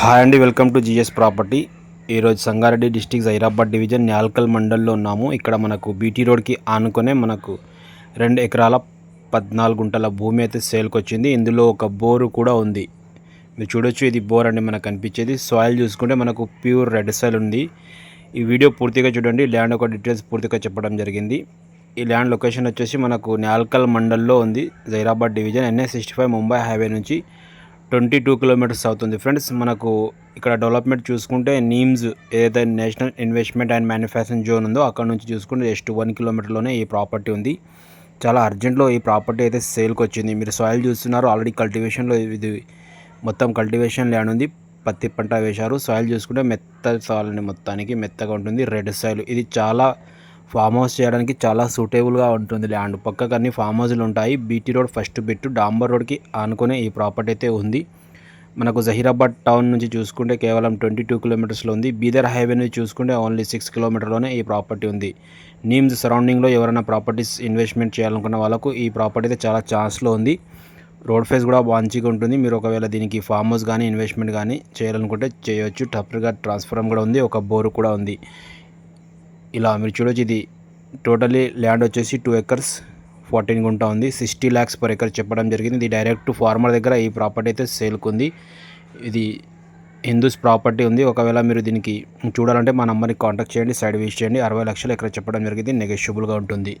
Hi అండి welcome to GS property. ఈరోజు Sangareddy district Zaheerabad division Nyalkal మండల్లో ఉన్నాము. ఇక్కడ మనకు బీటీ రోడ్కి ఆనుకునే మనకు రెండు ఎకరాల పద్నాలుగు గుంటల భూమి అయితే సేల్కి వచ్చింది. ఇందులో ఒక బోరు కూడా ఉంది. మీరు చూడొచ్చు ఇది బోర్ అండి మనకు కనిపించేది సాయిల్ చూసుకుంటే మనకు ప్యూర్ రెడ్ సాయిల్ ఉంది. ఈ వీడియో పూర్తిగా చూడండి ల్యాండ్ ఒక డీటెయిల్స్ పూర్తిగా చెప్పడం జరిగింది. ఈ ల్యాండ్ లొకేషన్ వచ్చేసి మనకు న్యాల్కల్ మండల్లో ఉంది. Zaheerabad division NA sixty five Mumbai highway నుంచి ట్వంటీ టూ కిలోమీటర్స్ అవుతుంది. ఫ్రెండ్స్ మనకు ఇక్కడ డెవలప్మెంట్ చూసుకుంటే నీమ్స్ ఏదైతే national investment and manufacturing zone ఉందో అక్కడ నుంచి చూసుకుంటే జస్ట్ వన్ కిలోమీటర్లోనే ఈ ప్రాపర్టీ ఉంది. చాలా అర్జెంట్లో ఈ ప్రాపర్టీ అయితే సేల్కి వచ్చింది. మీరు సాయిల్ చూస్తున్నారు ఆల్రెడీ కల్టివేషన్లో ఇది మొత్తం కల్టివేషన్ ల్యాండ్ ఉంది. పత్తి పంట వేశారు. సాయిల్ చూసుకుంటే మెత్త సాయిల్ మొత్తానికి మెత్తగా ఉంటుంది. Red soil. ఇది చాలా ఫామ్ హౌస్ చేయడానికి చాలా సూటేబుల్గా ఉంటుంది. ల్యాండ్ పక్కకు అన్ని ఫామ్ హౌస్లు ఉంటాయి. బీటీ రోడ్ ఫస్ట్ బిట్ డాంబర్ రోడ్కి ఆనుకునే ఈ ప్రాపర్టీ అయితే ఉంది. మనకు జహీరాబాద్ టౌన్ నుంచి చూసుకుంటే కేవలం ట్వంటీ టూ కిలోమీటర్స్లో ఉంది. బీదర్ హైవే నుంచి చూసుకుంటే ఓన్లీ సిక్స్ కిలోమీటర్లోనే ఈ ప్రాపర్టీ ఉంది. నీమ్స్ సరౌండింగ్లో ఎవరైనా ప్రాపర్టీస్ ఇన్వెస్ట్మెంట్ చేయాలనుకున్న వాళ్ళకు ఈ ప్రాపర్టీ అయితే చాలా ఛాన్స్లో ఉంది. రోడ్ ఫేస్ కూడా మంచిగా ఉంటుంది. మీరు ఒకవేళ దీనికి ఫామ్ హౌస్ కానీ ఇన్వెస్ట్మెంట్ కానీ చేయాలనుకుంటే చేయొచ్చు. టప్గా ట్రాన్స్ఫార్మ్ కూడా ఉంది. ఒక బోరు కూడా ఉంది. ఇలా మీరు చూడొచ్చు ఇది టోటలీ ల్యాండ్ వచ్చేసి టూ ఎకర్స్ ఫార్టీన్ గుంట ఉంది. సిక్స్టీ ల్యాక్స్ పర్ ఎకర్ చెప్పడం జరిగింది. ఇది డైరెక్ట్ ఫార్మర్ దగ్గర ఈ ప్రాపర్టీ అయితే సేల్కి ఉంది. ఇది హిందూస్ ప్రాపర్టీ ఉంది. ఒకవేళ మీరు దీనికి చూడాలంటే మా నంబర్ని కాంటాక్ట్ చేయండి సైడ్ విజిట్ చేయండి. అరవై లక్షలు ఎకర చెప్పడం జరిగింది. నెగోషియబుల్గా ఉంటుంది.